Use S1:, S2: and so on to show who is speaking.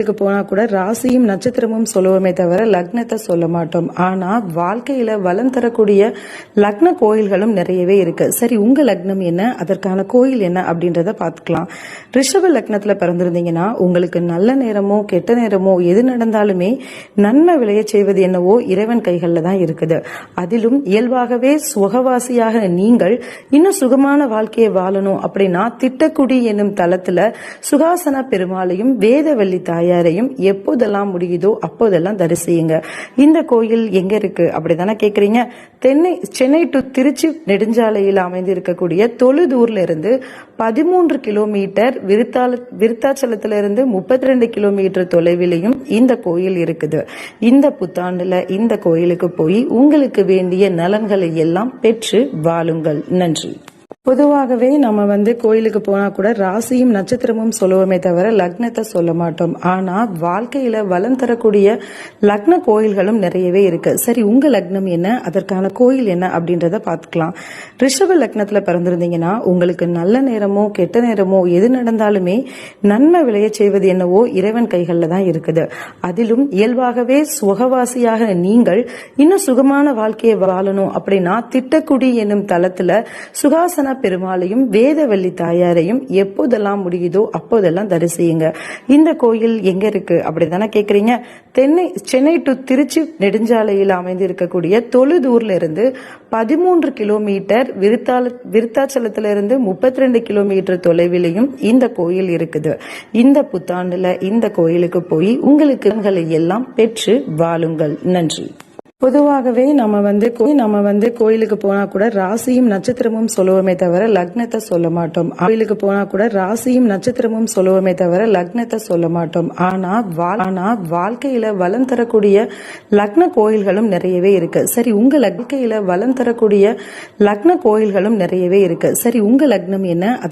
S1: கோயிலுக்கு போனா கூட ராசியும் நட்சத்திரமும் சொல்லுவோமே தவிர லக்னத்தை சொல்ல மாட்டோம். ஆனா வாழ்க்கையில வளம் தரக்கூடிய லக்ன கோயில்களும் நிறையவே இருக்கு. சரி உங்க லக்னம் என்ன? அதற்கான கோயில் என்ன? அப்படின்றத பார்த்துக்கலாம். ரிஷப லக்னத்துல பிறந்திருந்தீங்கன்னா உங்களுக்கு நல்ல நேரமோ கெட்ட நேரமோ எது நடந்தாலுமே நன்மை விளைய செய்வது என்னவோ இறைவன் கைகளில் தான் இருக்குது. அதிலும் இயல்பாகவே சுகவாசியாக நீங்கள் இன்னும் சுகமான வாழ்க்கையை வாழணும் அப்படின்னா திட்டக்குடி என்னும் தளத்துல சுகாசன பெருமாளையும் வேதவல்லி தாயாரையும் எப்போதெல்லாம் முடியுதோ அப்போதெல்லாம் தரிசியுங்க. இந்த கோயில் எங்க இருக்கு? அப்படிதானே கேக்குறீங்க. தென்னை சென்னை டு திருச்சி நெடுஞ்சாலையில் அமைந்து இருக்கக்கூடிய தொழுதூர்ல இருந்து பதிமூன்று கிலோமீட்டர் விருத்தால விருத்தாச்சலத்துல இருந்து முப்பத்தி ரெண்டு கிலோமீட்டர் தொலைவிலையும் இந்த கோயில் இருக்குது. இந்த புத்தாண்டுல இந்த கோயிலுக்கு போய் உங்களுக்கு வேண்டிய நலன்களை எல்லாம் பெற்று வாழுங்கள். நன்றி. பொதுவாகவே நம்ம வந்து கோயிலுக்கு போனா கூட ராசியும் நட்சத்திரமும் சொல்லுவோமே தவிர லக்னத்தை சொல்ல மாட்டோம். ஆனா வாழ்க்கையில வளம் தரக்கூடிய லக்ன கோயில்களும் நிறையவே இருக்கு. சரி உங்க லக்னம் என்ன? அதற்கான கோயில் என்ன? அப்படின்றத பார்த்துக்கலாம். ரிஷப லக்னத்துல பிறந்திருந்தீங்கன்னா உங்களுக்கு நல்ல நேரமோ கெட்ட நேரமோ எது நடந்தாலுமே நன்மை விளைய செய்வது என்னவோ இறைவன் கைகளில் தான் இருக்குது. அதிலும் இயல்பாகவே சுகவாசியாக நீங்கள் இன்னும் சுகமான வாழ்க்கையை வாழணும் அப்படின்னா திட்டக்குடி என்னும் தளத்துல சுகாசன பெருமாளையும் வேதவள்ளி தாயாரையும் எப்போதெல்லாம் முடியுதோ அப்போதெல்லாம் தரிசியுங்க. இந்த கோயில் எங்க இருக்கு அப்படிதானே கேக்குறீங்க? தென்னை சென்னை டு திருச்சி நெடுஞ்சாலையில் அமைந்து இருக்கக்கூடிய தொழுதூர்ல இருந்து பதிமூன்று கிலோமீட்டர் விருத்தால விருத்தாச்சலத்துல இருந்து முப்பத்தி ரெண்டு கிலோமீட்டர் தொலைவிலையும் இந்த கோயில் இருக்குது. இந்த புத்தாண்டுல இந்த கோயிலுக்கு போய் உங்களுக்கு எல்லாம் பெற்று வாழுங்கள். நன்றி. பொதுவாகவே நம்ம வந்து நம்ம வந்து கோயிலுக்கு போனா கூட ராசியும் நட்சத்திரமும் சொல்லுவோமே தவிர லக்னத்தை சொல்ல மாட்டோம். கோயிலுக்கு போனா கூட ராசியும் நட்சத்திரமும் சொல்லுவோமே தவிர லக்னத்தை சொல்ல மாட்டோம். ஆனா ஆனா வாழ்க்கையில வளம் தரக்கூடிய லக்ன கோயில்களும் நிறையவே இருக்கு. சரி உங்க வாழ்க்கையில வளம் தரக்கூடிய லக்ன கோயில்களும் நிறையவே இருக்கு. சரி உங்க லக்னம் என்ன?